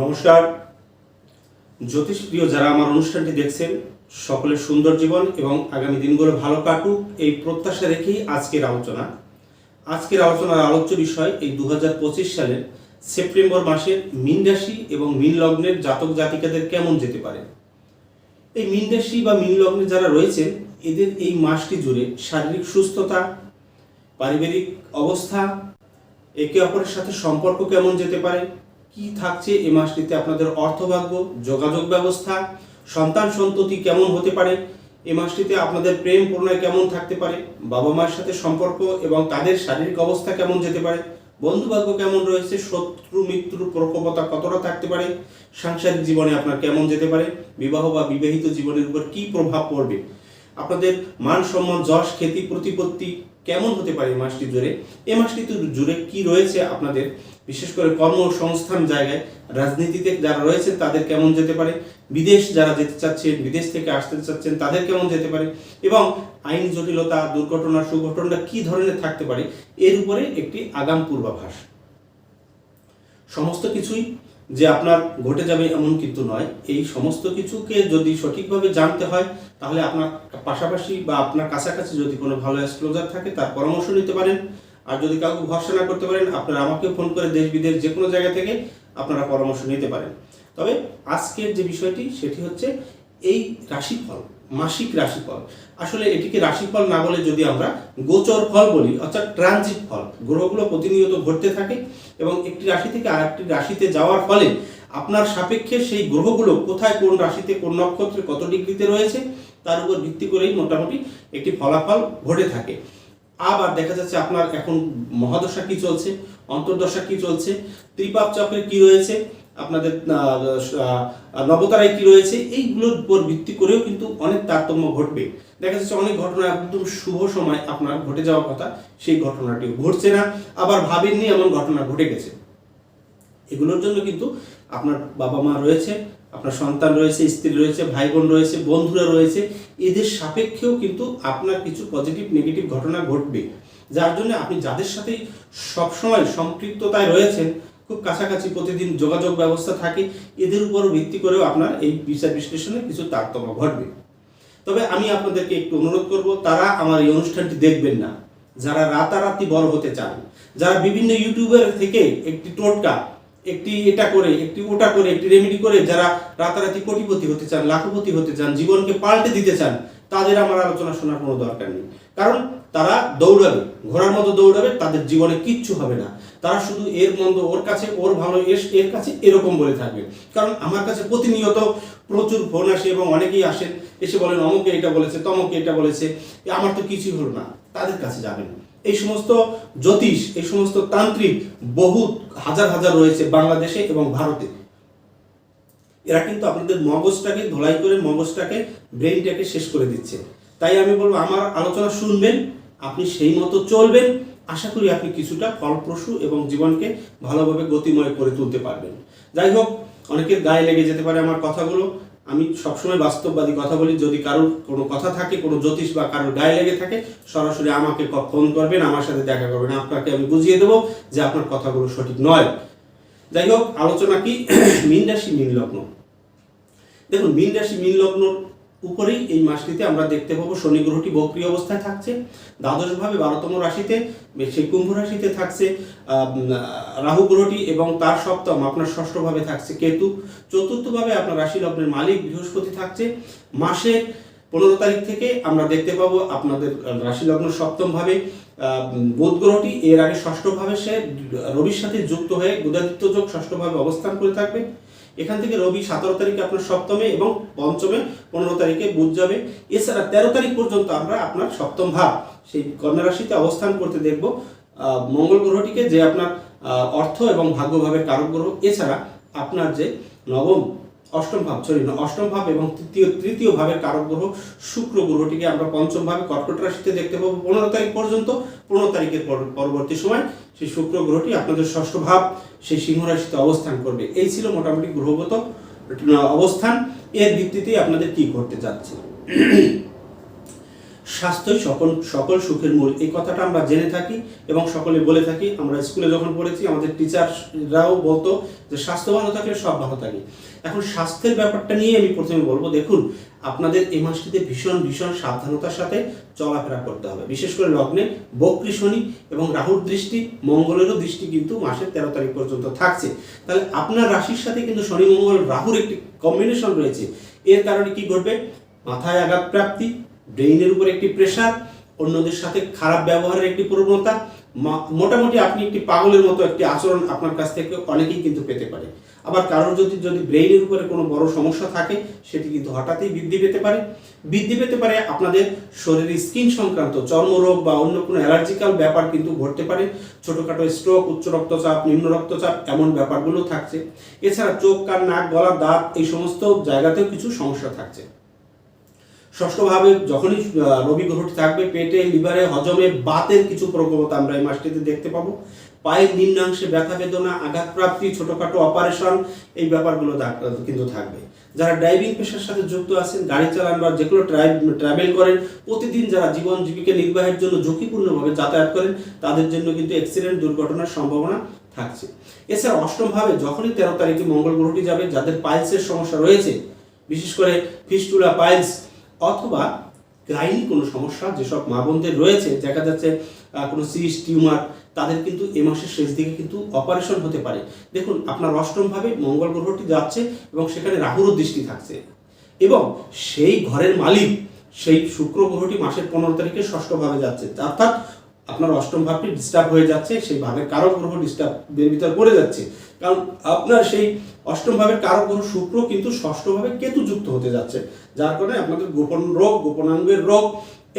নমস্কার। জ্যোতিষ প্রিয়, যারা আমার অনুষ্ঠানটি দেখছেন, সকলের সুন্দর জীবন এবং আগামী দিনগুলো ভালো কাটুক, এই প্রত্যাশা রেখেই আজকের আলোচনা। আজকের আলোচনার আলোচ্য বিষয় এই দু হাজার সালের সেপ্টেম্বর মাসের মীন রাশি এবং মীন লগ্নের জাতক জাতিকাদের কেমন যেতে পারে। এই মীন রাশি বা মীন লগ্নে যারা রয়েছেন, এদের এই মাসটি জুড়ে শারীরিক সুস্থতা, পারিবারিক অবস্থা, একে অপরের সাথে সম্পর্ক কেমন যেতে পারে কি থাকছে এই মাসটিতে আপনাদের অর্থভাগ্য, যোগাযোগ ব্যবস্থা, সন্তান সন্ততি কেমন হতে পারে, এই মাসটিতে আপনাদের প্রেম প্রণয় কেমন থাকতে পারে, বাবা মায়ের সাথে সম্পর্ক এবং তাদের শারীরিক অবস্থা কেমন যেতে পারে বন্ধুভাগ্য কেমন রয়েছে, শত্রু মৃত্যুর প্রকোপতা কতটা থাকতে পারে, সাংসারিক জীবনে আপনার কেমন যেতে পারে, বিবাহ বা বিবাহিত জীবনের উপর কি প্রভাব পড়বে, আপনাদের মান সম্মান, যশ, খ্যাতি, প্রতিপত্তি কেমন হতে পারে এই মাসটি জুড়ে? এই মাসটি জুড়ে কি রয়েছে আপনাদের? বিশেষ করে কর্মসংস্থান জায়গায়, রাজনীতিতে যারা রয়েছেন তাদের কেমন যেতে পারে? বিদেশ যারা যেতে চাচ্ছেন বিদেশ থেকে আসতে চাচ্ছেন তাদের কেমন যেতে পারে? এবং আইন জটিলতা, দুর্ঘটনা সুঘটনা কি ধরনের থাকতে পারে? এর উপরে একটি আগাম পূর্বাভাস। সমস্ত কিছুই যে আপনার ঘটে যাবে এমন কিন্তু নয়। এই সমস্ত কিছুকে যদি সঠিকভাবে জানতে হয় তাহলে আপনার পাশাপাশি বা আপনার কাছাকাছি যদি কোনো ভালো অ্যাস্ট্রোলজার থাকে, তার পরামর্শ নিতে পারেন। আর যদি কাউকে ভরসা না করতে পারেন, আপনারা আমাকে ফোন করে দেশ বিদেশ যে কোনো জায়গা থেকে আপনারা পরামর্শ নিতে পারেন। তবে আজকের যে বিষয়টি, সেটি হচ্ছে এই রাশিফল। মাসিক রাশিফল। আসলে এটিকে রাশিফল না বলে যদি আমরা গোচর ফল বলি, অর্থাৎ ট্রানজিট ফল, গ্রহগুলো প্রতিনিয়ত ঘটতে থাকে এবং একটি রাশি থেকে আরেকটি রাশিতে যাওয়ার ফলে আপনার সাপেক্ষে সেই গ্রহগুলো কোথায়, কোন রাশিতে, কোন নক্ষত্রে কত ডিগ্রিতে রয়েছে, তার উপর ভিত্তি করেই মোটামুটি একটি ফলাফল ঘটে থাকে। আবার দেখা যাচ্ছে আপনার এখন মহাদশা কি চলছে, অন্তর্দশা কি চলছে ত্রিপাপ চক্রে কি রয়েছে আপনাদের নবতারায় কি রয়েছে, এইগুলোর উপর ভিত্তি করেও কিন্তু অনেক তারতম্য ঘটবে। দেখা যাচ্ছে অনেক ঘটনা একদম শুভ সময় আপনার ঘটে যাওয়ার কথা, সেই ঘটনাটি ঘটছে না। আবার ভাবেননি এমন ঘটনা ঘটে গেছে। এগুলোর জন্য কিন্তু আপনার বাবা মা রয়েছে, আপনার সন্তান রয়েছে, স্ত্রী রয়েছে ভাই বোন রয়েছে, বন্ধুরা রয়েছে, এদের সাপেক্ষেও কিন্তু আপনার কিছু পজিটিভ নেগেটিভ ঘটনা ঘটবে। যার জন্য আপনি যাদের সাথেই সবসময় সম্পৃক্ততায় রয়েছেন খুব কাছাকাছি প্রতিদিন যোগাযোগ ব্যবস্থা থাকে, এদের উপর ভিত্তি করেও আপনার এই বিচার বিশ্লেষণে কিছু তারতম্য ঘটবে। তবে আমি আপনাদেরকে একটু অনুরোধ করব, তারা আমার এই অনুষ্ঠানটি দেখবেন না। যারা রাতারাতি বড় হতে চান, যারা বিভিন্ন ইউটিউবের থেকে একটি টোটকা, একটি এটা করে, একটি ওটা করে, একটি রেমেডি করে, যারা রাতারাতি কোটিপতি হতে চান, লাখপতি হতে চান, জীবনকে পাল্টে দিতে চান, তাদের আমার আলোচনা শোনার কোনো দরকার নেই। কারণ তারা দৌড়াবে, ঘোড়ার মতো দৌড়াবে, তাদের জীবনে কিচ্ছু হবে না। তারা শুধু এর মন্দ, ওর কাছে ওর ভালো, এর এর কাছে এরকম বলে থাকবে। কারণ আমার কাছে প্রতিনিয়ত প্রচুর ফোন আসে এবং অনেকেই আসেন, এসে বলেন, অমুকে এটা বলেছে, তমকে এটা বলেছে। আমার তো কিছুই হলো না, তাদের কাছে যাবেন এই সমস্ত জ্যোতিষ, এই সমস্ত তান্ত্রিক বহুত হাজার হাজার রয়েছে বাংলাদেশে এবং ভারতে। এরা কিন্তু আপনাদের মগজটাকে ধোলাই করে, মগজটাকে ব্রেনটাকে শেষ করে দিচ্ছে। তাই আমি বলব, আমার আলোচনা শুনবেন, আপনি সেই মতো চলবেন। আশা করি আপনি কিছুটা ফলপ্রসূ এবং জীবনকে ভালোভাবে গতিময় করে তুলতে পারবেন। যাই হোক, অনেকের গায়ে লেগে যেতে পারে আমার কথাগুলো। আমি সবসময় বাস্তববাদী কথা বলি, যদি কারোর কোনো কথা থাকে, কোনো জ্যোতিষ বা কারোর গায়ে লেগে থাকে, সরাসরি আমাকে ফোন করবেন, আমার সাথে দেখা করবেন। আপনাকে আমি বুঝিয়ে দেবো যে আপনার কথাগুলো সঠিক নয়। যাই হোক, আলোচনা কি? মীন রাশি, মীন লগ্ন। দেখুন, মীন রাশি, মীন উপরেই এই মাসটিতে আমরা দেখতে পাবো শনি গ্রহটি বক্রী অবস্থায় থাকছে। দ্বাদশভাবে বারোতম রাশিতে সেই কুম্ভ রাশিতে থাকছে রাহু গ্রহটি এবং তার সপ্তম আপনার ষষ্ঠভাবে থাকছে কেতু। চতুর্থভাবে আপনার রাশি লগ্নের মালিক বৃহস্পতি থাকছে। মাসের পনেরো তারিখ থেকে আমরা দেখতে পাবো আপনাদের রাশি লগ্ন সপ্তম ভাবে আহ, বুধ গ্রহটি এর আগে ষষ্ঠ ভাবে সে রবির সাথে যুক্ত হয়ে বুধাদিত্য যোগ ষষ্ঠ ভাবে অবস্থান করে থাকবে। এখান থেকে রবি সতেরো তারিখে আপনার সপ্তমে এবং পঞ্চমে পনেরো তারিখে বুধ যাবে। এছাড়া তেরো তারিখ পর্যন্ত আমরা আপনার সপ্তম ভাব, সেই কন্যা রাশিতে অবস্থান করতে দেখব। মঙ্গল গ্রহটিকে যে আপনার অর্থ এবং ভাগ্যভাবে কারক গ্রহ, এছাড়া আপনার যে নবম অষ্টম ভাব সরি না, অষ্টম ভাব এবং তৃতীয় তৃতীয় ভাবের কারক গ্রহ শুক্র গ্রহটিকে আমরা পঞ্চম ভাবে কর্কট রাশিতে দেখতে পাবো পনেরো তারিখ পর্যন্ত। পনেরো তারিখের পর- পরবর্তী সময় সেই শুক্র গ্রহটি আপনাদের ষষ্ঠ ভাব সেই সিংহ রাশিতে অবস্থান করবে। এই ছিল মোটামুটি গ্রহগত অবস্থান। এর ভিত্তিতেই আপনাদের কি করতে যাচ্ছে? স্বাস্থ্যই সকল সকল সুখের মূল। এই কথাটা আমরা জেনে থাকি এবং সকলে বলে থাকি। আমরা স্কুলে যখন পড়েছি, আমাদের টিচাররাও বলতো যে, স্বাস্থ্য ভালো থাকলে সব ভালো থাকে। এখন স্বাস্থ্যের ব্যাপারটা নিয়ে আমি প্রথমে বলব, দেখুন, আপনাদের এই মাসটিতে ভীষণ ভীষণ সাবধানতার সাথে চলাফেরা করতে হবে। বিশেষ করে লগ্নে বক্রি শনি এবং রাহুর দৃষ্টি, মঙ্গলেরও দৃষ্টি কিন্তু মাসের তেরো তারিখ পর্যন্ত থাকছে। তাহলে আপনার রাশির সাথে কিন্তু শনি, মঙ্গল, রাহুর একটি কম্বিনেশন রয়েছে। এর কারণে কি ঘটবে? মাথায় আঘাত প্রাপ্তি ব্রেইনের উপর একটি প্রেশার অন্যদের সাথে খারাপ ব্যবহারের একটি প্রবণতা। মোটামুটি আপনি একটি পাগলের মতো একটি আচরণ আপনার কাছ থেকে অনেকেই কিন্তু পেতে পারে। আবার কারোর যদি যদি ব্রেইনের উপরে কোনো বড় সমস্যা থাকে, সেটি কিন্তু হঠাৎই বৃদ্ধি পেতে পারে। বৃদ্ধি পেতে পারে আপনাদের শরীরের স্কিন সংক্রান্ত চর্মরোগ বা অন্য কোনো অ্যালার্জিক্যাল ব্যাপার কিন্তু ঘটতে পারে। ছোটোখাটো স্ট্রোক, উচ্চ রক্তচাপ, নিম্ন রক্তচাপ এমন ব্যাপারগুলো থাকছে। এছাড়া চোখ, কান, নাক, গলা, দাঁত এই সমস্ত জায়গাতেও কিছু সমস্যা থাকছে। ষষ্ঠভাবে যখনই রবি গ্রহটি থাকবে, পেটে, লিভারে, হজমে বাতের কিছু প্রবণতা আমরা এই মাসটিতে দেখতে পাবো। পায়ের নিম্নাংশে ব্যথা বেদনা, আঘাতপ্রাপ্তি, ছোটখাটো অপারেশন, এই ব্যাপারগুলো কিন্তু থাকবে। যারা ড্রাইভিং পেশার সাথে যুক্ত আছেন, গাড়ি চালান বা যেগুলো ট্রাভেল করেন, প্রতিদিন যারা জীবন জীবিকা নির্বাহের জন্য ঝুঁকিপূর্ণভাবে যাতায়াত করেন, তাদের জন্য কিন্তু অ্যাক্সিডেন্ট দুর্ঘটনার সম্ভাবনা থাকছে। এছাড়া অষ্টমভাবে যখনই তেরো তারিখে মঙ্গল গ্রহটি যাবে, যাদের পাইলসের সমস্যা রয়েছে, বিশেষ করে ফিস্টুলা পাইলস অথবা গাইনি কোনো সমস্যা, যেসব মা বোনদের রয়েছে, দেখা যাচ্ছে কোনো সিস টিউমার, তাদের কিন্তু এ মাসের শেষ দিকে কিন্তু অপারেশন হতে পারে। দেখুন, আপনার অষ্টমভাবে মঙ্গল গ্রহটি যাচ্ছে এবং সেখানে রাহুরও দৃষ্টি থাকছে। এবং সেই ঘরের মালিক, সেই শুক্র গ্রহটি মাসের পনেরো তারিখে ষষ্ঠভাবে যাচ্ছে। অর্থাৎ আপনার অষ্টম ভাবটি ডিস্টার্ব হয়ে যাচ্ছে, সেই ভাবের কারক গ্রহ ডিস্টার্বের ভিতর পড়ে যাচ্ছে। কারণ আপনার সেই অষ্টম ভাবের কারক গ্রহ শুক্র কিন্তু ষষ্ঠভাবে কেতু যুক্ত হতে যাচ্ছে। যার কারণে আপনাদের গোপন রোগ, গোপনাঙ্গের রোগ,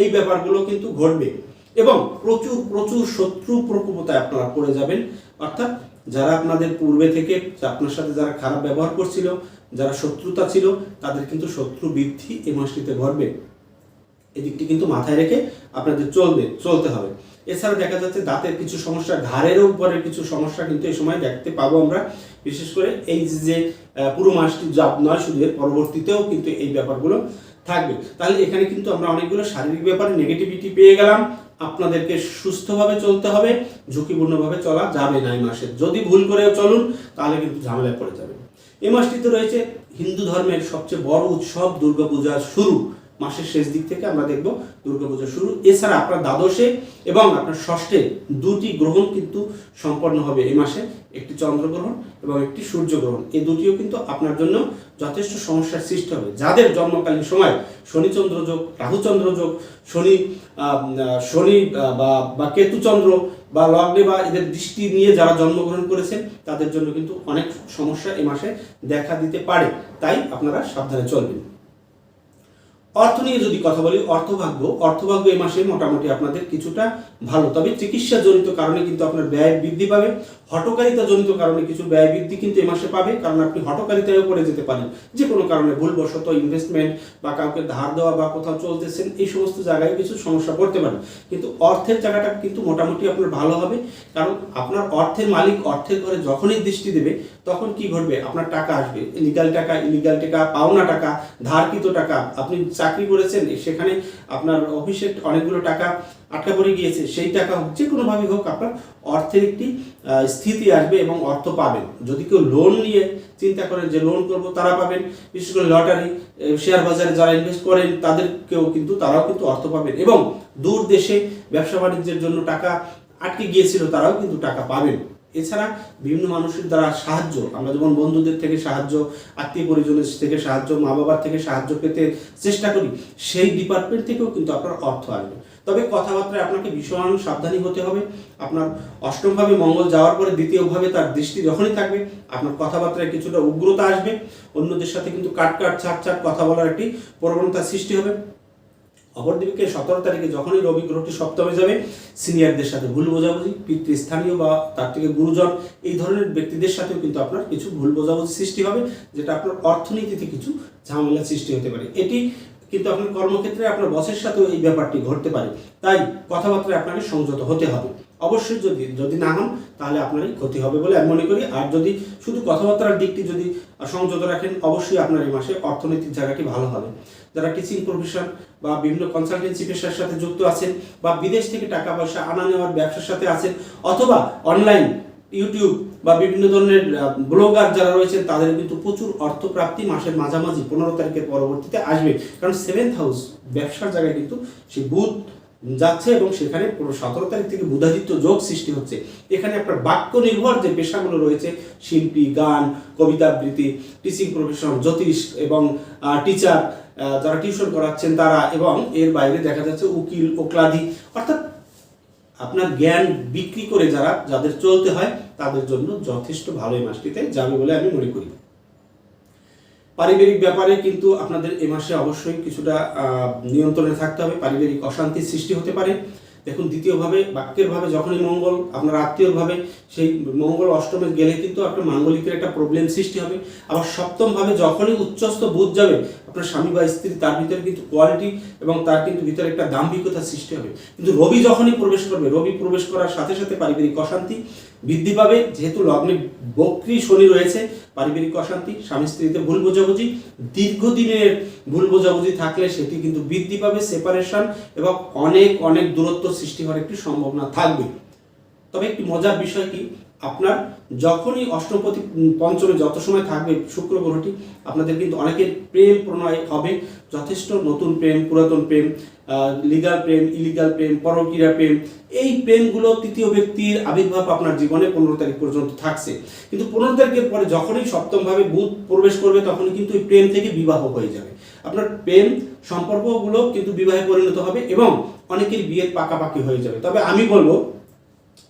এই ব্যাপারগুলো কিন্তু ঘটবে। এবং প্রচুর প্রচুর শত্রু প্রকোপতায় আপনারা পড়ে যাবেন। অর্থাৎ যারা আপনাদের পূর্বে থেকে, আপনার সাথে যারা খারাপ ব্যবহার করছিল, যারা শত্রুতা ছিল, তাদের কিন্তু শত্রু বৃদ্ধি এই মাসটিতে ঘটবে। এদিকটি কিন্তু মাথায় রেখে আপনাদের চলবে, চলতে হবে। এছাড়া দেখা যাচ্ছে দাঁতের কিছু সমস্যা ঘাড়ের উপরে কিছু সমস্যা কিন্তু এই সময় দেখতে পাবো আমরা। বিশেষ করে এই যে- পুরো মাসটি যা নয়, শুধু এর পরবর্তীতেও কিন্তু এই ব্যাপারগুলো থাকবে। তাহলে এখানে কিন্তু আমরা অনেকগুলো শারীরিক ব্যাপারে নেগেটিভিটি পেয়ে গেলাম। আপনাদেরকে সুস্থভাবে চলতে হবে, ঝুঁকিপূর্ণভাবে চলা যাবে না এই মাসে। যদি ভুল করে চলুন, তাহলে কিন্তু ঝামেলায় পড়ে যাবে এই মাসটিতে রয়েছে হিন্দু ধর্মের সবচেয়ে বড় উৎসব দুর্গাপূজার শুরু। মাসের শেষ দিক থেকে আমরা দেখব দুর্গাপূজা শুরু। এছাড়া আপনার দ্বাদশে এবং আপনার ষষ্ঠে দুটি গ্রহণ কিন্তু সম্পন্ন হবে এই মাসে। একটি চন্দ্রগ্রহণ এবং একটি সূর্যগ্রহণ। এই দুটিও কিন্তু আপনার জন্য যথেষ্ট সমস্যার সৃষ্টি হবে। যাদের জন্মকালীন সময় শনিচন্দ্র যোগ, রাহুচন্দ্র যোগ, শনি শনি বা বা কেতুচন্দ্র বা লগ্নে বা এদের দৃষ্টি নিয়ে যারা জন্মগ্রহণ করেছেন, তাদের জন্য কিন্তু অনেক সমস্যা এই মাসে দেখা দিতে পারে। তাই আপনারা সাবধানে চলবেন। অর্থ নিয়ে যদি কথা বলি অর্থভাগ্য অর্থভাগ্য এ মাসে মোটামুটি আপনাদের কিছুটা ভালো। তবে চিকিৎসা জনিত কারণে কিন্তু আপনার ব্যয় বৃদ্ধি পাবে। হটকারিতা জনিত কারণে কিছু ব্যয় বৃদ্ধি কিন্তু এই মাসে পাবে, কারণ আপনি হটকারিতায়ও পড়ে যেতে পারেন। যে কোনো কারণে ভুলবশত ইনভেস্টমেন্ট বা কাউকে ধার দেওয়া বা কোথাও চলতেছেন, এই সমস্ত জায়গায় কিছু সমস্যা পড়তে পারে। কিন্তু অর্থের জায়গাটা কিন্তু মোটামুটি আপনার ভালো হবে, কারণ আপনার অর্থের মালিক অর্থের ঘরে যখনই দৃষ্টি দেবে, তখন কি ঘটবে? আপনার টাকা আসবে। লিগাল টাকা ইলিগাল টাকা, পাওনা টাকা, ধারকৃত টাকা, আপনি চাকরি করেছেন, সেখানে আপনার অফিসে অনেকগুলো টাকা আটকা পড়ে গিয়েছে, সেই টাকা যে কোনোভাবেই হোক, আপনার অর্থের একটি স্থিতি আসবে এবং অর্থ পাবেন। যদি কেউ লোন নিয়ে চিন্তা করেন যে লোন করব, তারা পাবেন। বিশেষ করে লটারি শেয়ার বাজারে যারা ইনভেস্ট করেন, তাদেরকেও কিন্তু, তারাও কিন্তু অর্থ পাবেন এবং দূর দেশে ব্যবসা বাণিজ্যের জন্য টাকা আটকে গিয়েছিল, তারাও কিন্তু টাকা পাবেন। এছাড়া বিভিন্ন মানুষের দ্বারা সাহায্য, আমরা যেমন বন্ধুদের থেকে সাহায্য, আত্মীয় পরিজনের থেকে সাহায্য মা বাবার থেকে সাহায্য পেতে চেষ্টা করি, সেই ডিপার্টমেন্ট থেকেও কিন্তু আপনার অর্থ আসবে। তবে কথাবার্তায় আপনাকে ভীষণ সাবধানী হতে হবে। আপনার অষ্টমভাবে মঙ্গল যাওয়ার পরে দ্বিতীয়ভাবে তার দৃষ্টি যখনই থাকবে, আপনার কথাবার্তায় কিছুটা উগ্রতা আসবে। অন্যদের সাথে কিন্তু কাট কাট, ছাট ছাট কথা বলার একটি প্রবণতা সৃষ্টি হবে। অপরদিকে সতেরো তারিখে যখনই রবি গ্রহটি সপ্তমে যাবে, সিনিয়রদের সাথে ভুল বোঝাবুঝি, পিতৃস্থানীয় বা তার থেকে গুরুজন, এই ধরনের ব্যক্তিদের সাথেও কিন্তু আপনার কিছু ভুল বোঝাবুঝি সৃষ্টি হবে, যেটা আপনার অর্থনীতিতে কিছু ঝামেলা সৃষ্টি হতে পারে। এটি কিন্তু আপনার কর্মক্ষেত্রে আপনার বসের সাথেও এই ব্যাপারটি ঘটতে পারে। তাই কথাবার্তায় আপনাকে সংযত হতে হবে। অবশ্যই যদি যদি না হন, তাহলে আপনারই ক্ষতি হবে বলে আমি মনে করি। আর যদি শুধু কথাবার্তার দিকটি যদি সংযত রাখেন, অবশ্যই আপনার এই মাসে অর্থনৈতিক জায়গাটি ভালো হবে। যারা টিচিং প্রফেশন বা বিভিন্ন কনসালটেন্সি পেশার সাথে যুক্ত আছেন বা বিদেশ থেকে টাকা পয়সা আনা নেওয়ার ব্যবসার সাথে আছেন অথবা অনলাইন ইউটিউব বা বিভিন্ন ধরনের ব্লগার যারা রয়েছেন, তাদের কিন্তু প্রচুর অর্থপ্রাপ্তি মাসের মাঝামাঝি পনেরো তারিখের পরবর্তীতে আসবে। কারণ সেভেন্থ হাউস ব্যবসার জায়গায় কিন্তু সেই বুধ যাচ্ছে এবং সেখানে পুরো সতেরো তারিখ থেকে বুধাদিত্য যোগ সৃষ্টি হচ্ছে। এখানে আপনার বাক্য নির্ভর যে পেশাগুলো রয়েছে, শিল্পী, গান, কবিতা আবৃত্তি টিচিং প্রফেশন জ্যোতিষ এবং টিচার যারা টিউশন করাচ্ছেন তারা এবং এর বাইরে দেখা যাচ্ছে উকিল, ওকলাদি। অর্থাৎ আপনার জ্ঞান বিক্রি করে যারা, যাদের চলতে হয়, তাদের জন্য যথেষ্ট ভালো এই মাসটিতে যাবে বলে আমি মনে করি। পারিবারিক ব্যাপারে কিন্তু আপনাদের এ মাসে অবশ্যই কিছুটা নিয়ন্ত্রণে থাকতে হবে। পারিবারিক অশান্তির সৃষ্টি হতে পারে। দেখুন, দ্বিতীয়ভাবে বাক্যের ভাবে যখনই মঙ্গল, আপনার আত্মীয়র ভাবে সেই মঙ্গল অষ্টমে গেলে কিন্তু আপনার মাঙ্গলিকের একটা প্রবলেম সৃষ্টি হবে। আবার সপ্তমভাবে যখনই উচ্চস্থ বুধ যাবে আপনার স্বামী বা স্ত্রী, তার ভিতরে কিন্তু কোয়ালিটি এবং তার কিন্তু ভিতরে একটা দাম্ভিকতার সৃষ্টি হবে। কিন্তু রবি যখনই প্রবেশ করবে, রবি প্রবেশ করার সাথে সাথে পারিবারিক অশান্তি বৃদ্ধি পাবে। যেহেতু লগ্নে বক্রী শনি রয়েছে, পারিবারিক অশান্তি, স্বামী স্ত্রীতে ভুল বোঝাবুঝি, দীর্ঘদিনের ভুল বোঝাবুঝি থাকলে সেটি কিন্তু বৃদ্ধি পাবে সেপারেশন এবং অনেক অনেক দূরত্ব সৃষ্টি হওয়ার একটি সম্ভাবনা থাকবে। তবে একটি মজার বিষয় কি? আপনার যখনই অষ্টমপতি পঞ্চমে যত সময় থাকবে শুক্র গ্রহটি, আপনাদের কিন্তু অনেকের প্রেম প্রণয় হবে। যথেষ্ট নতুন প্রেম, পুরাতন প্রেম লিগাল প্রেম ইলিগাল প্রেম পরকীয়া প্রেম, এই প্রেমগুলো তৃতীয় ব্যক্তির আবির্ভাব আপনার জীবনে পনেরো তারিখ পর্যন্ত থাকছে। কিন্তু পনেরো তারিখের পরে যখনই সপ্তমভাবে বুধ প্রবেশ করবে, তখনই কিন্তু এই প্রেম থেকে বিবাহ হয়ে যাবে। আপনার প্রেম সম্পর্কগুলো কিন্তু বিবাহে পরিণত হবে এবং অনেকের বিয়ের পাকাপাকি হয়ে যাবে। তবে আমি বলব,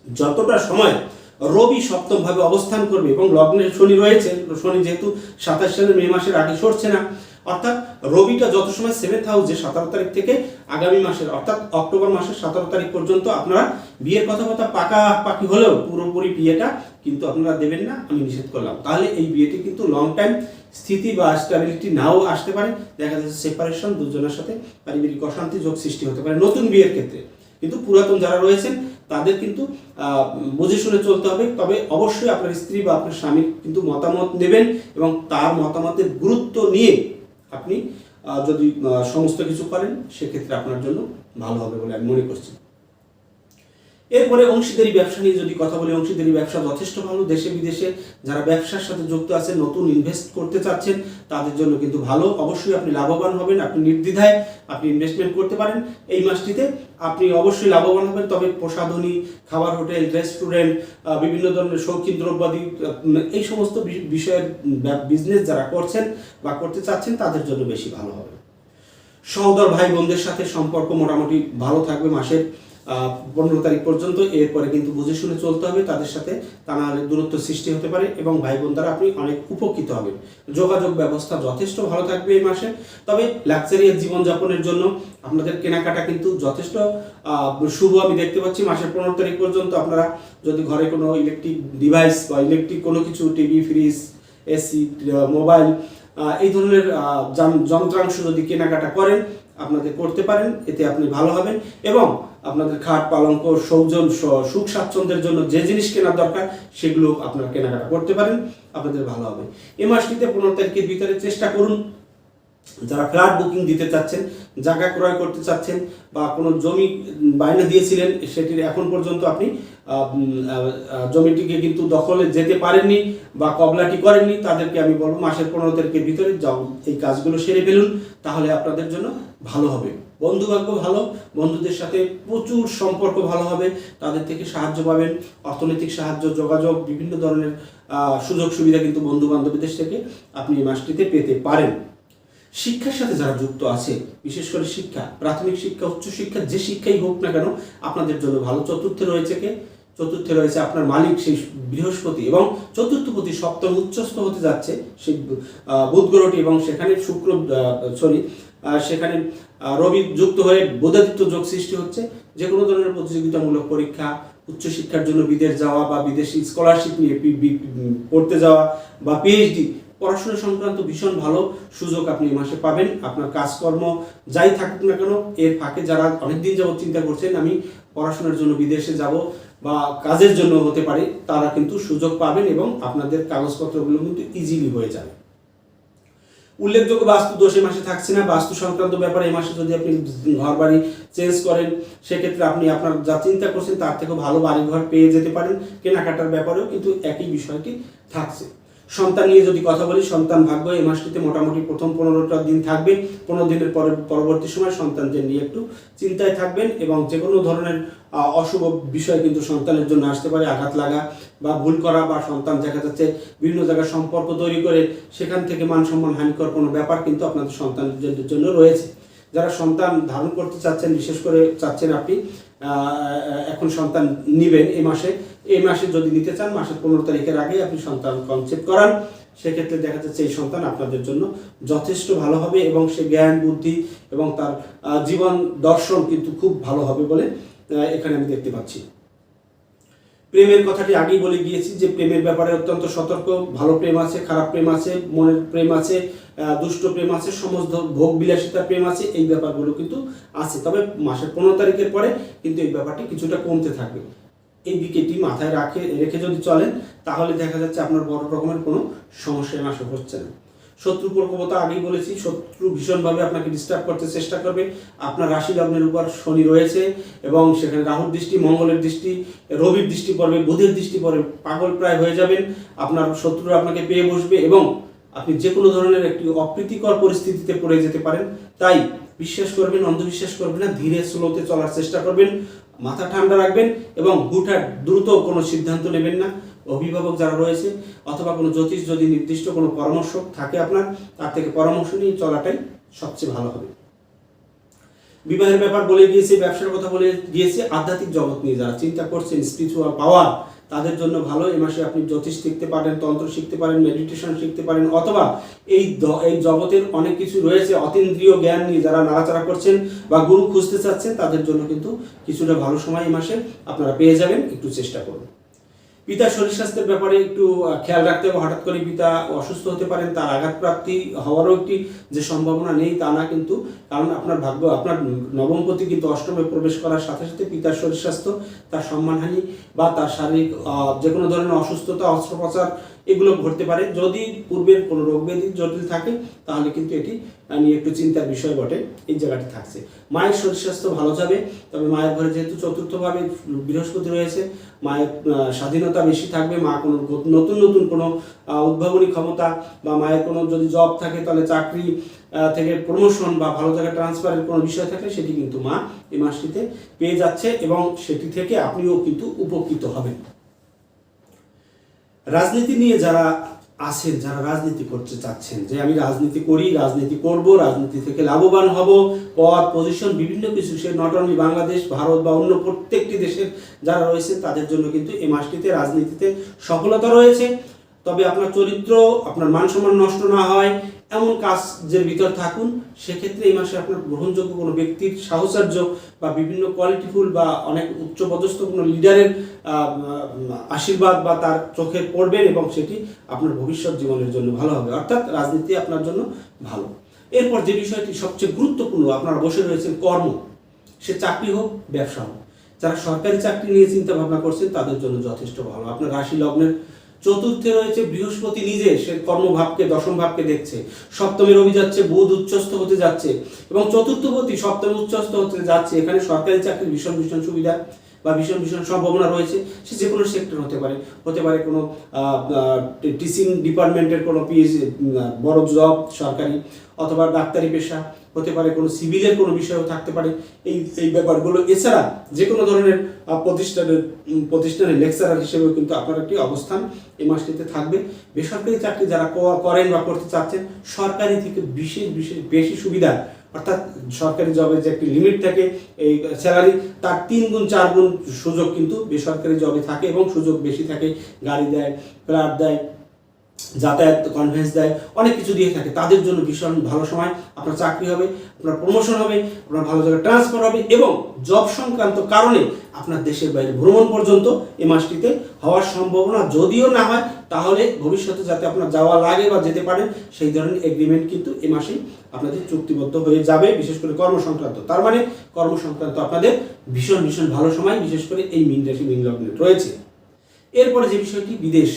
যতটা সময় রবি সপ্তম ভাবে অবস্থান করবে এবং লগ্নে শনি রয়েছে শনি যেহেতু সাতাশ সালের মে মাসের আগে সরছে না, অর্থাৎ রবিটা যত সময় সেভেন্থ হাউসে সতেরো তারিখ থেকে আগামী মাসের, অর্থাৎ অক্টোবর মাসের সতেরো তারিখ পর্যন্ত আপনারা বিয়ের কথা কথা পাকা পাকি হলেও পুরোপুরি বিয়েটা কিন্তু আপনারা দেবেন না, আমি নিষেধ করলাম। তাহলে এই বিয়েটি কিন্তু লং টাইম স্থিতি বা স্টেবিলিটি নাও আসতে পারে, দেখা যাচ্ছে সেপারেশন দুজনের সাথে পারিবারিক অশান্তি, যোগ সৃষ্টি হতে পারে নতুন বিয়ের ক্ষেত্রে। কিন্তু পুরাতন যারা রয়েছেন, তাদের কিন্তু বুঝে শুনে চলতে হবে। তবে অবশ্যই আপনার স্ত্রী বা আপনার স্বামী কিন্তু মতামত নেবেন এবং তার মতামতের গুরুত্ব নিয়ে আপনি যদি সমস্ত কিছু করেন, সেক্ষেত্রে আপনার জন্য ভালো হবে বলে আমি মনে করছি। এরপরে অংশীদারি ব্যবসা নিয়ে যদি কথা বলি, অংশীদারি ব্যবসা যথেষ্ট ভালো। দেশে, বিদেশে যারা ব্যবসার সাথে যুক্ত আছেন, নতুন ইনভেস্ট করতে চাচ্ছেন, তাদের জন্য কিন্তু ভালো। অবশ্যই আপনি লাভবান হবেন, আপনি নির্দ্বিধায় আপনি ইনভেস্টমেন্ট করতে পারেন। এই মাসটিতে আপনি অবশ্যই লাভবান হবেন। তবে প্রসাধনী, খাবার হোটেল রেস্টুরেন্ট বিভিন্ন ধরনের শৌখিন দ্রব্যাদি এই সমস্ত বিষয়ের বিজনেস যারা করছেন বা করতে চাচ্ছেন, তাদের জন্য বেশি ভালো হবে। সহদর ভাই বোনদের সাথে সম্পর্ক মোটামুটি ভালো থাকবে মাসের পনেরো তারিখ পর্যন্ত, এরপরে কিন্তু বুঝে শুনে চলতে হবে, তাদের সাথে তা দূরত্ব সৃষ্টি হতে পারে এবং ভাই বোন দ্বারা আপনি অনেক উপকৃত হবেন। যোগাযোগ ব্যবস্থা যথেষ্ট ভালো থাকবে এই মাসে। তবে লাক্সারিয়াস জীবনযাপনের জন্য আপনাদের কেনাকাটা কিন্তু যথেষ্ট শুভ। আমি দেখতে পাচ্ছি মাসের পনেরো তারিখ পর্যন্ত আপনারা যদি ঘরে কোনো ইলেকট্রিক ডিভাইস বা ইলেকট্রিক কোনো কিছু টিভি ফ্রিজ এসি মোবাইল এই ধরনের যান- যন্ত্রাংশ যদি কেনাকাটা করেন, আপনাদের করতে পারেন, এতে আপনি ভালো হবেন। এবং আপনাদের খাট পালঙ্ক সৌজন সুখ স্বাচ্ছন্দ্যের জন্য যে জিনিস কেনার দরকার, সেগুলো আপনারা কেনাকাটা করতে পারেন, আপনাদের ভালো হবে। এ মাসটিতে পনেরো তারিখের ভিতরে চেষ্টা করুন, যারা ফ্ল্যাট বুকিং দিতে চাচ্ছেন, জায়গা ক্রয় করতে চাচ্ছেন, বা কোনো জমি বায়না দিয়েছিলেন সেটির এখন পর্যন্ত আপনি জমিটিকে কিন্তু দখলে যেতে পারেননি, বা কবলাটি করেননি, তাদেরকে আমি বলব মাসের পনেরো তারিখের ভিতরে যাও, এই কাজগুলো সেরে ফেলুন, তাহলে আপনাদের জন্য ভালো হবে। বন্ধু ভাগ্য ভালো, বন্ধুদের সাথে প্রচুর সম্পর্ক ভালো হবে, তাদের থেকে সাহায্য পাবেন, অর্থনৈতিক সাহায্য, যোগাযোগ, বিভিন্ন ধরনের সুযোগ সুবিধা কিন্তু বন্ধু বান্ধবীদের থেকে আপনি এই মাসটিতে পেতে পারেন। শিক্ষার সাথে যারা যুক্ত আছে, বিশেষ করে শিক্ষা, প্রাথমিক শিক্ষা, উচ্চ শিক্ষা, যে শিক্ষাই হোক না কেন, আপনাদের জন্য ভালো। চতুর্থে রয়েছে কে? চতুর্থে রয়েছে আপনার মালিক সেই বৃহস্পতি এবং চতুর্থ প্রতি সপ্তম উচ্চস্থ হতে যাচ্ছে সেই বুধ গ্রহটি এবং সেখানে শুক্র সরি সেখানে রবি যুক্ত হয়ে বোধাদিত্য যোগ সৃষ্টি হচ্ছে। যে কোনো ধরনের প্রতিযোগিতামূলক পরীক্ষা, উচ্চশিক্ষার জন্য বিদেশ যাওয়া বা বিদেশি স্কলারশিপ নিয়ে পড়তে যাওয়া বা পিএইচডি পড়াশোনা সংক্রান্ত ভীষণ ভালো সুযোগ আপনি মাসে পাবেন। আপনার কাজকর্ম যাই থাকুক না কেন, এর ফাঁকে যারা অনেকদিন যাবত চিন্তা করছেন, আমি পড়াশোনার জন্য বিদেশে যাব বা কাজের জন্য হতে পারে, তারা কিন্তু সুযোগ পাবেন এবং আপনাদের কাগজপত্রগুলো কিন্তু ইজিলি হয়ে যাবে। উল্লেখযোগ্য বাস্তু দোষ এ মাসে থাকছে না। বাস্তু সংক্রান্ত ব্যাপারে এ মাসে যদি আপনি ঘর বাড়ি চেঞ্জ করেন, সেক্ষেত্রে আপনি আপনার যা চিন্তা করছেন তার থেকেও ভালো বাড়ি ঘর পেয়ে যেতে পারেন। কেনাকাটার ব্যাপারেও কিন্তু একই বিষয়টি থাকছে। সন্তান নিয়ে যদি কথা বলি, সন্তান ভাগ্য এই মাসটিতে মোটামুটি প্রথম পনেরোটা দিন থাকবে। পনেরো দিনের পরে পরবর্তী সময় সন্তানদের নিয়ে একটু চিন্তায় থাকবেন এবং যে কোনো ধরনের অশুভ বিষয় কিন্তু সন্তানের জন্য আসতে পারে, আঘাত লাগা বা ভুল করা বা সন্তান দেখা যাচ্ছে বিভিন্ন জায়গায় সম্পর্ক তৈরি করে সেখান থেকে মান সম্মান হানিকর কোনো ব্যাপার কিন্তু আপনাদের সন্তানদের জন্য রয়েছে। যারা সন্তান ধারণ করতে চাচ্ছেন, বিশেষ করে চাচ্ছেন আপনি এখন সন্তান নিবেন এই মাসে। এই মাসে যদি নিতে চান, মাসের পনেরো তারিখের আগে আপনি সন্তান কনসেপ্ট করান। সেক্ষেত্রে দেখা যাচ্ছে এই সন্তান আপনাদের জন্য যথেষ্ট ভালো হবে এবং সে জ্ঞান, বুদ্ধি এবং তার জীবন দর্শন কিন্তু খুব ভালো হবে বলে এখানে আমি দেখতে পাচ্ছি। প্রেমের কথাটি আগেই বলে গিয়েছি যে প্রেমের ব্যাপারে অত্যন্ত সতর্ক, ভালো প্রেম আছে, খারাপ প্রেম আছে, মনের প্রেম আছে দুষ্ট প্রেম আছে, সমস্ত ভোগ বিলাসিতার প্রেম আছে, এই ব্যাপারগুলো কিন্তু আছে। তবে মাসের পনেরো তারিখের পরে কিন্তু এই ব্যাপারটি কিছুটা কমতে থাকবে। এই দিকেটি মাথায় রাখে, রেখে যদি চলেন, তাহলে দেখা যাচ্ছে আপনার বড় রকমের কোনো সমস্যা মাসে হচ্ছে না। শত্রু প্রকোপতা আগেই বলেছি, শত্রু ভীষণভাবে আপনাকে ডিস্টার্ব করতে চেষ্টা করবে। আপনার রাশি লগ্নের উপর শনি রয়েছে এবং সেখানে রাহুর দৃষ্টি, মঙ্গলের দৃষ্টি, রবির দৃষ্টি পড়বে, বুধের দৃষ্টি পড়বে, পাগল প্রায় হয়ে যাবেন। আপনার শত্রুরা আপনাকে পেয়ে বসবে এবং আপনি যে কোনো ধরনের একটি অপ্রীতিকর পরিস্থিতিতে পড়ে যেতে পারেন। তাই বিশ্বাস করবেন, অন্ধবিশ্বাস করবেন না, ধীরে স্লোতে চলার চেষ্টা করবেন, মাথা ঠান্ডা রাখবেন এবং হুটহাট দ্রুত কোনো সিদ্ধান্ত নেবেন না। অভিভাবক যারা রয়েছে, অথবা কোনো জ্যোতিষ যদি নির্দিষ্ট কোনো পরামর্শ থাকে আপনার, তার থেকে পরামর্শ নিয়ে চলাটাই সবচেয়ে ভালো হবে। বিবাহের ব্যাপার বলে গিয়েছে, ব্যবসার কথা বলে গিয়েছে, আধ্যাত্মিক জগৎ নিয়ে যারা চিন্তা করছেন স্পিরিচুয়াল পাওয়ার তাদের জন্য ভালো। এই মাসে আপনি জ্যোতিষ শিখতে পারেন, তন্ত্র শিখতে পারেন মেডিটেশন শিখতে পারেন, অথবা এই এই জগতের অনেক কিছু রয়েছে, অতীন্দ্রিয় জ্ঞান নিয়ে যারা নাড়াচাড়া করছেন বা গুরু খুঁজতে চাচ্ছেন, তাদের জন্য কিন্তু কিছুটা ভালো সময় এই মাসে আপনারা পেয়ে যাবেন। একটু চেষ্টা করুন। পিতার শরীর স্বাস্থ্যের ব্যাপারে একটু খেয়াল রাখতে হবে। হঠাৎ করে পিতা অসুস্থ হতে পারেন, তার আঘাতপ্রাপ্তি হওয়ারও একটি যে সম্ভাবনা নেই, তা না কিন্তু। কারণ আপনার ভাগ্য, আপনার নবমপতি কিন্তু অষ্টমে প্রবেশ করার সাথে সাথে পিতার শরীর স্বাস্থ্য, তার সম্মানহানি বা তার শারীরিক যে কোনো ধরনের অসুস্থতা, অস্ত্রোপচার এগুলো ঘটতে পারে। যদি পূর্বের কোনো রোগ ব্যাধি জটিল থাকে, তাহলে কিন্তু এটি নিয়ে একটু চিন্তার বিষয় বটে। এই জায়গাটি থাকছে। মায়ের শরীর স্বাস্থ্য ভালো যাবে, তবে মায়ের ঘরে যেহেতু চতুর্থভাবে বৃহস্পতি রয়েছে, মায়ের স্বাধীনতা বেশি থাকবে, মা কোনো নতুন নতুন কোনো উদ্ভাবনী ক্ষমতা বা মায়ের কোনো যদি জব থাকে, তাহলে চাকরি থেকে প্রমোশন বা ভালো জায়গায় ট্রান্সফারের কোনো বিষয় থাকলে সেটি কিন্তু মা এই মাসটিতে পেয়ে যাচ্ছে এবং সেটি থেকে আপনিও কিন্তু উপকৃত হবেন। রাজনীতি নিয়ে যারা আছেন, যারা রাজনীতি করতে চাচ্ছেন, যে আমি রাজনীতি করি, রাজনীতি করব, রাজনীতি থেকে লাভবান হব, পদ পজিশন বিভিন্ন কিছু, সে নট অনলি বাংলাদেশ, ভারত বা অন্য প্রত্যেকটি দেশের যারা রয়েছে, তাদের জন্য কিন্তু এই মাসটিতে রাজনীতিতে সফলতা রয়েছে। তবে আপনার চরিত্র, আপনার মান সম্মান নষ্ট না হয় এমন কাজের ভিতর থাকুন, সেক্ষেত্রে এই মাসে আপনার গ্রহণযোগ্য কোনো ব্যক্তির সাহচর্য বা বিভিন্ন কোয়ালিটিফুল বা অনেক উচ্চপদস্থ কোনো লিডারের আশীর্বাদ বা তার চোখে পড়বেন এবং সেটি আপনার ভবিষ্যৎ জীবনের জন্য ভালো হবে। অর্থাৎ রাজনীতি আপনার জন্য ভালো। এরপর যে বিষয়টি সবচেয়ে গুরুত্বপূর্ণ, আপনারা বসে রয়েছেন কর্ম। সে চাকরি হোক, ব্যবসা হোক। যারা সরকারি চাকরি নিয়ে চিন্তা ভাবনা করছেন, তাদের জন্য যথেষ্ট ভালো। আপনার রাশি লগ্নের চতুর্থে রয়েছে বৃহস্পতি নিজে, সে কর্মভাবকে দশম ভাবকে দেখছে। সপ্তমে রবি যাচ্ছে বুধ উচ্চস্থ হতে যাচ্ছে এবং চতুর্থপতি সপ্তমে উচ্চস্থ হতে যাচ্ছে। এখানে সরকারি চাকরির ভীষণ ভীষণ সুবিধা বা ভীষণ ভীষণ সম্ভাবনা রয়েছে। সে যে কোনো সেক্টর হতে পারে। হতে পারে কোনো টিচিং ডিপার্টমেন্টের কোনো পিএইচ বড় জব সরকারি অথবা ডাক্তারি পেশা হতে পারে, কোনো সিভিলের কোনো বিষয়ও থাকতে পারে। এই এই ব্যাপারগুলো, এছাড়া যে কোনো ধরনের প্রতিষ্ঠানের প্রতিষ্ঠানের লেকচারার হিসেবেও কিন্তু আপনার একটি অবস্থান এই মাসটিতে থাকবে। বেসরকারি চাকরি যারা করেন বা করতে চাচ্ছেন, সরকারি থেকে বিশেষ বিশেষ, বেশি সুবিধা, অর্থাৎ সরকারি জবের যে একটি লিমিট থাকে, এই স্যালারি, তার তিন গুণ, চার গুণ সুযোগ কিন্তু বেসরকারি জবে থাকে এবং সুযোগ বেশি থাকে। গাড়ি দেয়, ফ্ল্যাট দেয় যাতায়াত কনভেন্স দেয়, অনেক কিছু দিয়ে থাকে। তাদের জন্য ভীষণ ভালো সময়, আপনার চাকরি হবে, আপনার প্রমোশন হবে, আপনার ভালো জায়গায় ট্রান্সফার হবে এবং জব সংক্রান্ত কারণে আপনার দেশের বাইরে ভ্রমণ পর্যন্ত এ মাসটিতে হওয়ার সম্ভাবনা যদিও না হয়, তাহলে ভবিষ্যতে যাতে আপনার যাওয়া লাগে বা যেতে পারেন, সেই ধরনের এগ্রিমেন্ট কিন্তু এ মাসেই আপনাদের চুক্তিবদ্ধ হয়ে যাবে, বিশেষ করে কর্ম সংক্রান্ত তার মানে কর্ম সংক্রান্ত আপনাদের ভীষণ ভীষণ ভালো সময়, বিশেষ করে এই মিন রাশি, মিন রয়েছে। এরপরে যে বিষয়টি, বিদেশ।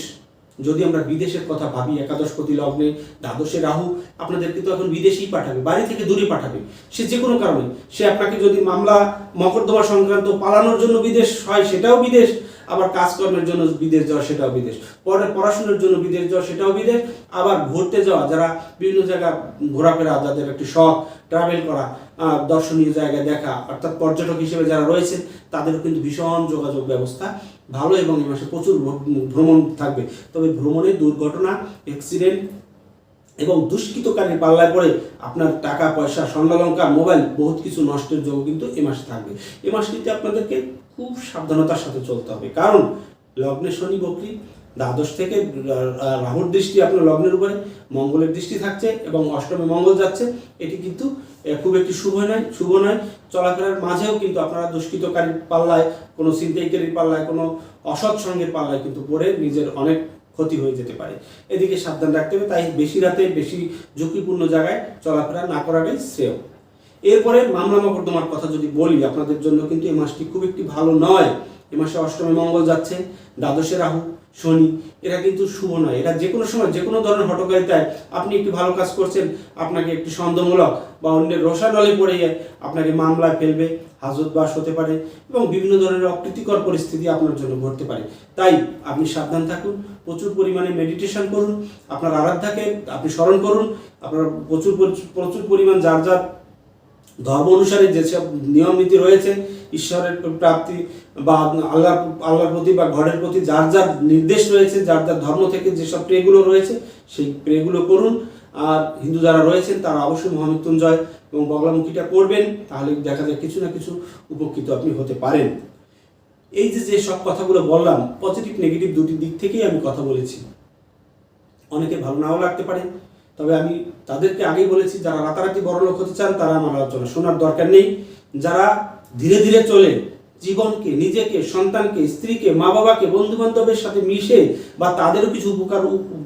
যদি আমরা বিদেশের কথা ভাবি, একাদশপতি লগ্নে, দ্বাদশে রাহু, আপনাদেরকে তো এখন বিদেশেই পাঠাবে, বাড়ি থেকে দূরে পাঠাবে। সে যে কোনো কারণে। সে আপনাকে যদি মামলা, মকদ্দমা সংক্রান্ত পালানোর জন্য বিদেশ হয়, সেটাও বিদেশ। আবার কাজকর্মের জন্য বিদেশ যাওয়া, সেটাও বিদেশ। পরে পড়াশোনার জন্য বিদেশ যাওয়া, সেটাও বিদেশ। আবার ঘুরতে যাওয়া, যারা বিভিন্ন জায়গা ঘোরাফেরা, যাদের একটি শখ ট্রাভেল করা দর্শনীয় জায়গায় দেখা, অর্থাৎ পর্যটক হিসেবে যারা রয়েছে তাদেরও কিন্তু ভীষণ যোগাযোগ ব্যবস্থা ভালো এবং এই মাসে প্রচুর ভ্রমণ থাকবে। তবে ভ্রমণে দুর্ঘটনা অ্যাক্সিডেন্ট এবং দুষ্কৃতকারীর পাল্লায় পড়ে আপনার টাকা, পয়সা স্বর্ণালঙ্কার মোবাইল বহুত কিছু নষ্টের যোগ কিন্তু এ মাসে থাকবে। এ মাস মাসটিতে আপনাদেরকে খুব সাবধানতার সাথে চলতে হবে। কারণ লগ্নে শনি, বকরি, দ্বাদশ থেকে রাহুর দৃষ্টি আপনার লগ্নের উপরে, মঙ্গলের দৃষ্টি থাকছে এবং অষ্টমে মঙ্গল যাচ্ছে। এটি কিন্তু খুব একটি শুভ নয় শুভ নয়। চলাফেরার মাঝেও কিন্তু আপনারা দুষ্কৃতকারীর পাল্লায়, কোনো ছিনতাইকারীর পাল্লায়, কোনো অসৎ সঙ্গের পাল্লায় কিন্তু পড়ে নিজের অনেক ক্ষতি হয়ে যেতে পারে। এদিকে সাবধান রাখতে হবে, তাই বেশি রাতে বেশি ঝুঁকিপূর্ণ জায়গায় চলাফেরা না করাটাই শ্রেয়। এরপরে মামলা মকদ্দমার কথা যদি বলি, আপনাদের জন্য কিন্তু এই মাসটি খুব একটি ভালো নয়। এ মাসে অষ্টমী মঙ্গল যাচ্ছে, দ্বাদশে রাহু শনি এরা কিন্তু শুভ নয়। এরা যে কোনো সময় যে কোনো ধরনের হটকারিতায় আপনি একটি ভালো কাজ করছেন, আপনাকে একটি সন্দেহমূলক বা অন্যের রোষানলে পড়ে আপনাকে মামলায় ফেলবে, হাজত বাস হতে পারে এবং বিভিন্ন ধরনের অপ্রীতিকর পরিস্থিতি আপনার জন্য ঘটতে পারে। তাই আপনি সাবধান থাকুন, প্রচুর পরিমাণে মেডিটেশন করুন, আপনার আরাধ্যাকে আপনি স্মরণ করুন, আপনার প্রচুর প্রচুর পরিমাণ যার যার ধর্ম অনুসারে যেসব নিয়ম নীতি রয়েছে ঈশ্বরের প্রাপ্তি বা আল্লাহ আল্লাহর প্রতি বা ঘরের প্রতি যার যার নির্দেশ রয়েছে, যার যার ধর্ম থেকে যেসব প্রেগুলো রয়েছে, সেই প্রেগুলো করুন। আর হিন্দু যারা রয়েছেন, তারা অবশ্যই মহামৃত্যুঞ্জয় এবং বগলামুখীটা করবেন। তাহলে দেখা যায় কিছু না কিছু উপকৃত আপনি হতে পারেন। এই যে যে সব কথাগুলো বললাম পজিটিভ নেগেটিভ দুটি দিক থেকেই আমি কথা বলেছি। অনেকে ভালো নাও লাগতে পারে, তবে আমি তাদেরকে আগেই বলেছি, যারা রাতারাতি বড় লোক হতে চান, তারা আমার আলোচনা শোনার দরকার নেই। যারা ধীরে ধীরে চলে। জীবনকে, নিজেকে, সন্তানকে, স্ত্রীকে, মা বাবাকে বন্ধু বান্ধবের সাথে মিশে বা তাদেরও কিছু উপকার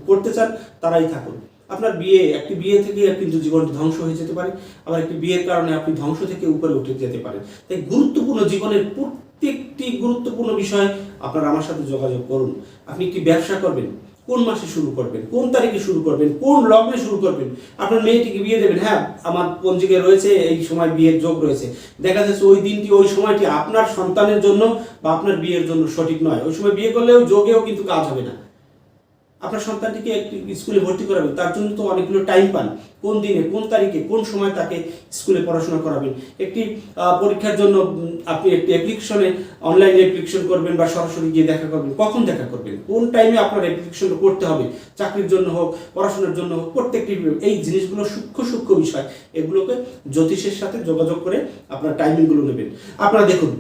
করতে চান, তারাই থাকুন। আপনার বিয়ে, একটি বিয়ে থেকে কিন্তু জীবনটি ধ্বংস হয়ে যেতে পারে। আবার একটি বিয়ের কারণে আপনি ধ্বংস থেকে উপরে উঠে যেতে পারেন। তাই গুরুত্বপূর্ণ জীবনের প্রত্যেকটি গুরুত্বপূর্ণ বিষয় আপনারা আমার সাথে যোগাযোগ করুন। আপনি একটি ব্যবসা করবেন? কোন মাসে শুরু করবেন? কোন তারিখে শুরু করবেন? কোন লগ্নে শুরু করবেন? আপনার মেয়েটিকে বিয়ে দেবেন। হ্যাঁ আমার পঞ্জিকে রয়েছে, এই সময় বিয়ের যোগ রয়েছে। দেখা যাচ্ছে ওই দিনটি, ওই সময়টি আপনার সন্তানের জন্য বা আপনার বিয়ের জন্য সঠিক নয়। ওই সময় বিয়ে করলেও যোগেও কিন্তু কাজ হবে না। আপনার সন্তানটিকে একটি স্কুলে ভর্তি করাবেন, তার জন্য তো অনেকগুলো টাইম পান। কোন দিনে, কোন তারিখে, কোন সময় তাকে স্কুলে পড়াশোনা করাবেন? একটি পরীক্ষার জন্য আপনি একটি অ্যাপ্লিকেশনে অনলাইনে অ্যাপ্লিকেশন করবেন বা সরাসরি গিয়ে দেখা করবেন। কখন দেখা করবেন? কোন টাইমে আপনার অ্যাপ্লিকেশনটা করতে হবে? চাকরির জন্য হোক, পড়াশোনার জন্য হোক, প্রত্যেকটি এই জিনিসগুলো সূক্ষ্ম সূক্ষ্ম বিষয়। এগুলোকে জ্যোতিষের সাথে যোগাযোগ করে আপনার টাইমিংগুলো নেবেন। আপনারা দেখুন,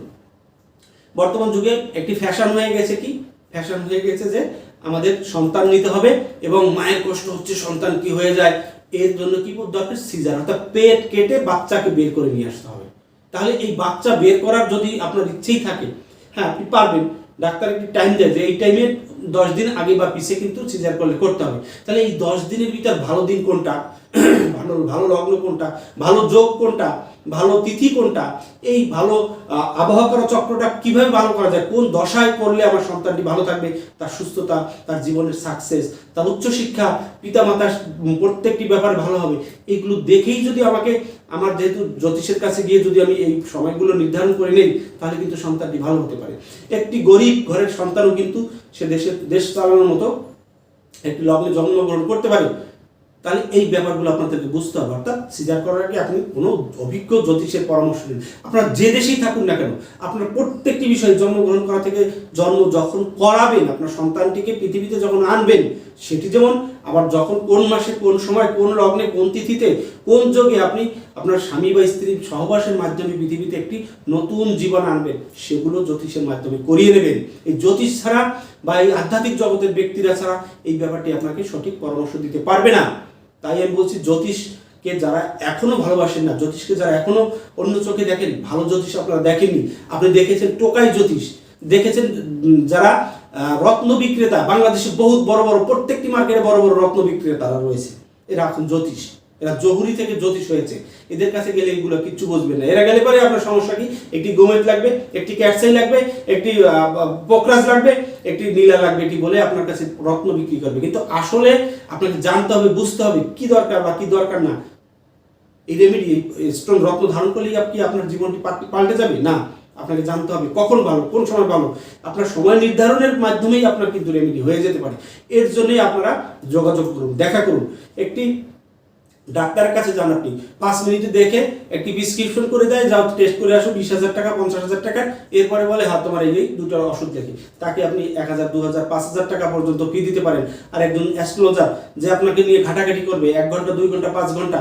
বর্তমান যুগে একটি ফ্যাশন হয়ে গেছে কি? ফ্যাশন হয়ে গেছে যে আমাদের সন্তান নিতে হবে এবং মায়ের কষ্ট হচ্ছে সন্তান কি হয়ে যায়, এর জন্য কি দরকার সিজার, অর্থাৎ পেট কেটে বাচ্চাকে বের করে নিয়ে আসতে হবে। তাহলে এই বাচ্চা বের করার যদি আপনার ইচ্ছেই থাকে হ্যাঁ আপনি পারবেন। ডাক্তার একটি টাইম দেয় যে এই টাইমে দশ দিন আগে বা পিছিয়ে কিন্তু সিজার করলে করতে হবে। তাহলে এই দশ দিনের ভিতর ভালো দিন কোনটা? ভালো ভালো লগ্ন কোনটা? ভালো যোগ কোনটা? ভালো তিথি কোনটা? এই ভালো আহ, আবহাওয়াকর চক্রটা কীভাবে ভালো করা যায়? কোন দশায় করলে আমার সন্তানটি ভালো থাকবে? তার সুস্থতা তার জীবনের সাকসেস তার উচ্চশিক্ষা পিতামাতার প্রত্যেকটি ব্যাপারে ভালো হবে। এগুলো দেখেই যদি আমাকে আমার যেহেতু জ্যোতিষের কাছে গিয়ে যদি আমি এই সময়গুলো নির্ধারণ করে নেই তাহলে কিন্তু সন্তানটি ভালো হতে পারে। একটি গরিব ঘরের সন্তানও কিন্তু সে দেশের দেশ চালানোর মতো একটি লগ্নে জন্মগ্রহণ করতে পারে। তাহলে এই ব্যাপারগুলো আপনাদেরকে বুঝতে হবে। অর্থাৎ সিজার করার আগে আপনি কোনো অভিজ্ঞ জ্যোতিষের পরামর্শ নিন। আপনার যে দেশেই থাকুন না কেন, আপনার প্রত্যেকটি বিষয়ে জন্মগ্রহণ করা থেকে জন্ম যখন করাবেন, আপনার সন্তানটিকে পৃথিবীতে যখন আনবেন, সেটি যেমন আবার যখন কোন মাসে, কোন সময়, কোন লগ্নে, কোন তিথিতে, কোন যোগে আপনি আপনার স্বামী বা স্ত্রীর সহবাসের মাধ্যমে পৃথিবীতে একটি নতুন জীবন আনবেন, সেগুলো জ্যোতিষের মাধ্যমে করিয়ে নেবেন। এই জ্যোতিষ ছাড়া বা এই আধ্যাত্মিক জগতের ব্যক্তিরা ছাড়া এই ব্যাপারটি আপনাকে সঠিক পরামর্শ দিতে পারবে না। তাই আমি বলছি জ্যোতিষকে যারা এখনও ভালোবাসেন না, জ্যোতিষকে যারা এখনও অন্য চোখে দেখেন, ভালো জ্যোতিষ আপনারা দেখেননি। আপনি দেখেছেন টোকাই জ্যোতিষ, দেখেছেন যারা রত্ন বিক্রেতা, বাংলাদেশে বহুত বড় বড়, প্রত্যেকটি মার্কেটে বড় বড় রত্ন বিক্রেতারা রয়েছে। এরা এখন জ্যোতিষ। এরা জহুরি থেকে জ্যোতিষ হয়েছে। এদের কাছে গেলে এগুলো কিচ্ছু বুঝবে না। এরা গেলে পরে আপনার সমস্যা কি? একটি গোমেট লাগবে, একটি ক্যাটসাই লাগবে, একটি পোকরাজ লাগবে, একটি নীলা লাগবে, এটি বলে আপনার কাছে রত্ন বিক্রি করবে। কিন্তু আসলে আপনাকে জানতে হবে, বুঝতে হবে কি দরকার বা কি দরকার না। এই রেমেডি স্টোন রত্ন ধারণ করলেই আপনি আপনার জীবনটি পাল্টে যাবে? না। আপনাকে জানতে হবে কখন ভালো, কোন সময় ভালো। আপনার সময় নির্ধারণের মাধ্যমেই আপনার কিন্তু রেমেডি হয়ে যেতে পারে। এর জন্যই আপনারা যোগাযোগ করুন, দেখা করুন। একটি ডাক্তারের কাছে যান আপনি। পাঁচ মিনিটে দেখে একটি প্রিসক্রিপশন করে দেয়, যাও টেস্ট করে আসো বিশ হাজার টাকা, পঞ্চাশ হাজার টাকা, এরপরে বলে হ্যাঁ তোমার এই দুটো ওষুধ দেখে। তাকে আপনি এক হাজার, দু হাজার, পাঁচ হাজার টাকা পর্যন্ত ফি দিতে পারেন। আর একজন অ্যাস্ট্রোলজার যে আপনাকে নিয়ে ঘাটাঘাটি করবে, এক ঘণ্টা, দুই ঘণ্টা, পাঁচ ঘণ্টা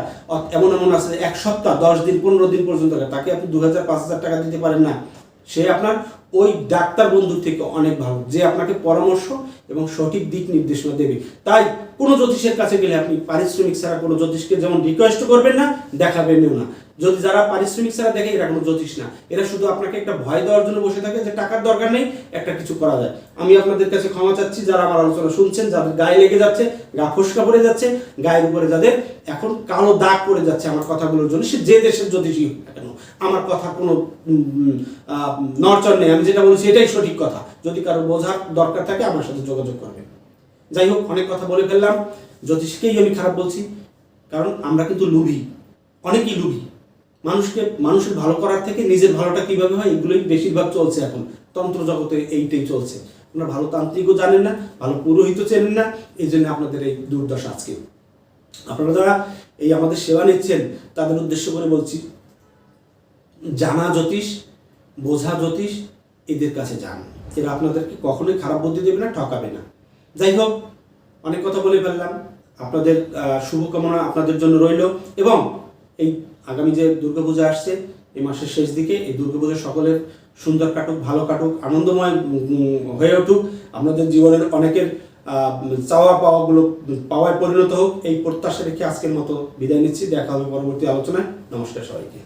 এমন এমন আছে, এক সপ্তাহ, দশ দিন, পনেরো দিন পর্যন্ত তাকে আপনি দু হাজার, পাঁচ হাজার টাকা দিতে পারেন না। সে আপনার ওই ডাক্তার বন্ধুর থেকে অনেক ভালো, যে আপনাকে পরামর্শ এবং সঠিক দিক নির্দেশনা দেবে। তাই কোনো জ্যোতিষের কাছে গেলে আপনি পারিশ্রমিক ছাড়া কোনো জ্যোতিষকে যেমন রিকোয়েস্ট করবেন না, দেখাবেনও না। যদি যারা পারিশ্রমিক ছাড়া দেখে এরা কোনো জ্যোতিষ না, এরা শুধু আপনাকে একটা ভয় দেওয়ার জন্য বসে থাকে যে টাকার দরকার নেই, একটা কিছু করা যায়। আমি আপনাদের কাছে ক্ষমা চাচ্ছি, যারা আমার আলোচনা শুনছেন, যাদের গায়ে লেগে যাচ্ছে, গা ফসকা পড়ে যাচ্ছে, গায়ের উপরে যাদের এখন কালো দাগ পড়ে যাচ্ছে আমার কথাগুলোর জন্য, সে যে দেশের জ্যোতিষী কেন, আমার কথা কোনো নড়চড় নেই। আমি যেটা বলছি এটাই সঠিক কথা। যদি কারও বোঝার দরকার থাকে, আমার সাথে যোগাযোগ করবেন। যাই হোক, অনেক কথা বলে ফেললাম। জ্যোতিষকেই আমি খারাপ বলছি, কারণ আমরা কিন্তু লুভি, অনেকেই লুভি। মানুষকে, মানুষের ভালো করার থেকে নিজের ভালোটা কীভাবে হয়, এগুলোই বেশিরভাগ চলছে এখন। তন্ত্র জগতে এইটাই চলছে। আপনারা ভালো তান্ত্রিকও জানেন না, ভালো পুরোহিতও চেনেন না, এই জন্য আপনাদের এই দুর্দশা আজকে। আপনারা যারা এই আমাদের সেবা নিচ্ছেন, তাদের উদ্দেশ্য করে বলছি, জানা জ্যোতিষ, বোঝা জ্যোতিষ, এদের কাছে যান। এরা আপনাদেরকে কখনোই খারাপ বুদ্ধি দেবে না, ঠকাবে না। যাই হোক অনেক কথা বলে ফেললাম। আপনাদের শুভকামনা আপনাদের জন্য রইল এবং এই আগামী যে দুর্গাপূজা আসছে এই মাসের শেষ দিকে এই দুর্গাপূজা সকলের সুন্দর কাটুক, ভালো কাটুক, আনন্দময় হয়ে উঠুক। আপনাদের জীবনের অনেকের চাওয়া পাওয়াগুলো পাওয়ায় পরিণত হোক, এই প্রত্যাশা রেখে আজকের মতো বিদায় নিচ্ছি। দেখা হবে পরবর্তী আলোচনায়। নমস্কার সবাইকে।